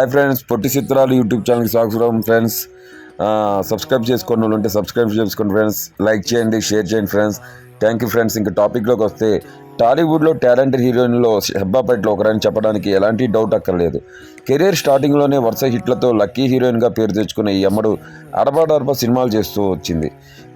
Hi friends పొట్టి చిత్రాలు YouTube ఛానల్కి స్వాగతం ఫ్రెండ్స్ సబ్స్క్రైబ్ చేసుకున్న వాళ్ళు ఉంటే సబ్స్క్రైబ్ చేసుకోండి ఫ్రెండ్స్ లైక్ చేయండి షేర్ చేయండి ఫ్రెండ్స్ థ్యాంక్ యూ ఫ్రెండ్స్ ఇంకా టాపిక్లోకి వస్తే టాలీవుడ్లో టాలెంటెడ్ హీరోయిన్లో హెబ్బాపేటలో ఒకరని చెప్పడానికి ఎలాంటి డౌట్ అక్కర్లేదు. కెరీర్ స్టార్టింగ్లోనే వరుస హిట్లతో లక్కీ హీరోయిన్గా పేరు తెచ్చుకున్న ఈ అమ్మడు అడపాడడప సినిమాలు చేస్తూ వచ్చింది.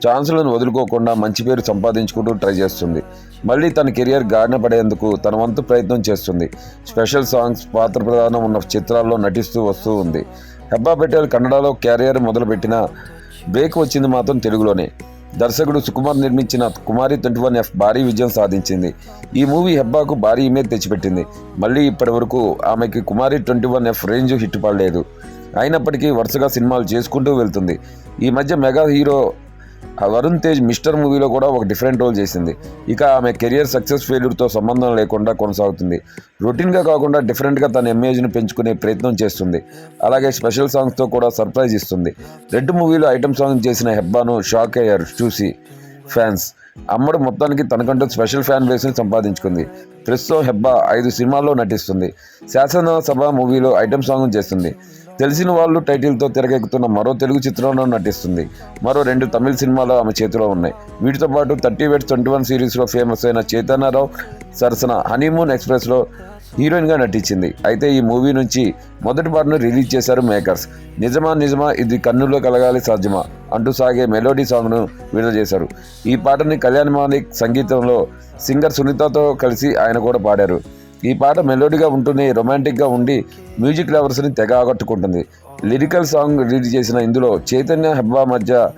ఛాన్సులను వదులుకోకుండా మంచి పేరు సంపాదించుకుంటూ ట్రై చేస్తుంది. మళ్ళీ తన కెరియర్ గాడిన పడేందుకు తన వంతు ప్రయత్నం చేస్తుంది. స్పెషల్ సాంగ్స్ పాత్ర ప్రధానం ఉన్న చిత్రాల్లో నటిస్తూ వస్తూ ఉంది. హెబ్బా పటేల్ కన్నడలో క్యారియర్ మొదలుపెట్టిన బ్రేక్ వచ్చింది మాత్రం తెలుగులోనే. దర్శకుడు సుకుమార్ నిర్మించిన కుమారి ట్వంటీ వన్ ఎఫ్ భారీ విజయం సాధించింది. ఈ మూవీ హెబ్బాకు భారీ ఇమేజ్ తెచ్చిపెట్టింది. మళ్ళీ ఇప్పటి వరకు ఆమెకి Kumari twenty one F range hit పడలేదు. అయినప్పటికీ వరుసగా సినిమాలు చేసుకుంటూ వెళ్తుంది. ఈ మధ్య mega hero Varun Tej mister మూవీలో కూడా ఒక డిఫరెంట్ రోల్ చేసింది. ఇక ఆమె కెరియర్ సక్సెస్ ఫెయిల్యూర్తో సంబంధం లేకుండా కొనసాగుతుంది. రొటీన్గా కాకుండా డిఫరెంట్గా తన ఇమేజ్ను పెంచుకునే ప్రయత్నం చేస్తుంది. అలాగే స్పెషల్ సాంగ్స్తో కూడా సర్ప్రైజ్ ఇస్తుంది. రెడ్ మూవీలో ఐటమ్ సాంగ్ చేసిన హెబ్బాను షాక్ అయ్యారు చూసి ఫ్యాన్స్. అమ్మడు మొత్తానికి తనకంటూ స్పెషల్ ఫ్యాన్ బేస్ని సంపాదించుకుంది. ప్రస్తుతం హెబ్బా ఐదు సినిమాల్లో నటిస్తుంది. శాసనసభ మూవీలో ఐటమ్ సాంగ్ చేస్తుంది. తెలిసిన వాళ్ళు టైటిల్తో తెరకెక్కుతున్న మరో తెలుగు చిత్రంలో నటిస్తుంది. మరో రెండు తమిళ సినిమాలు ఆమె చేతిలో ఉన్నాయి. వీటితో పాటు థర్టీ ఎయిట్ ట్వంటీ వన్ సిరీస్లో ఫేమస్ అయిన చైతన్యరావు సరసన హనీమూన్ ఎక్స్ప్రెస్లో హీరోయిన్గా నటించింది. అయితే ఈ మూవీ నుంచి మొదటి పాటను రిలీజ్ చేశారు మేకర్స్ నిజమా నిజమా ఇది కన్నుల్లో కలగాలి సాధ్యమా అంటూ సాగే మెలోడీ సాంగ్ను విడుదల చేశారు. ఈ పాటని కళ్యాణ్ మాలిక్ సంగీతంలో సింగర్ సునీతతో కలిసి ఆయన కూడా పాడారు. ఈ పాట మెలోడీగా ఉంటూనే రొమాంటిక్గా ఉండి మ్యూజిక్ లవర్స్ని తెగ ఆకట్టుకుంటుంది. లిరికల్ సాంగ్ రిలీజ్ చేసిన ఇందులో చైతన్య హెబ్బా మధ్య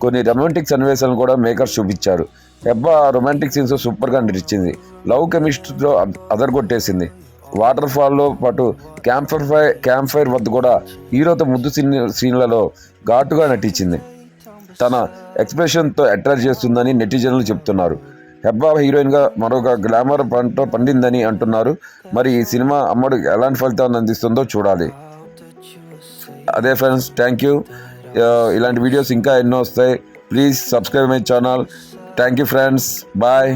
కొన్ని రొమాంటిక్ సన్నివేశాలను కూడా మేకర్స్ చూపించారు. హెబ్బా రొమాంటిక్ సీన్స్ సూపర్గా నటించింది. లవ్ కెమిస్ట్రీలో అదరగొట్టేసింది. వాటర్ ఫాల్లో పాటు క్యాంప్ ఫైర్ క్యాంప్ ఫైర్ వద్ద కూడా హీరోతో ముద్దు సీన్ సీన్లలో ఘాటుగా నటించింది. తన ఎక్స్ప్రెషన్తో అట్రాక్ట్ చేస్తుందని నెటిజన్లు చెప్తున్నారు. హెబ్బా హీరోయిన్గా మరొక గ్లామర్ పంట పండిందని అంటున్నారు. మరి ఈ సినిమా అమ్మడు ఎలాంటి ఫలితాన్ని అందిస్తుందో చూడాలి. అదే ఫ్రెండ్స్ థ్యాంక్ యూ ఇలాంటి వీడియోస్ ఇంకా ఎన్నో వస్తాయి. Please subscribe my channel thank you friends bye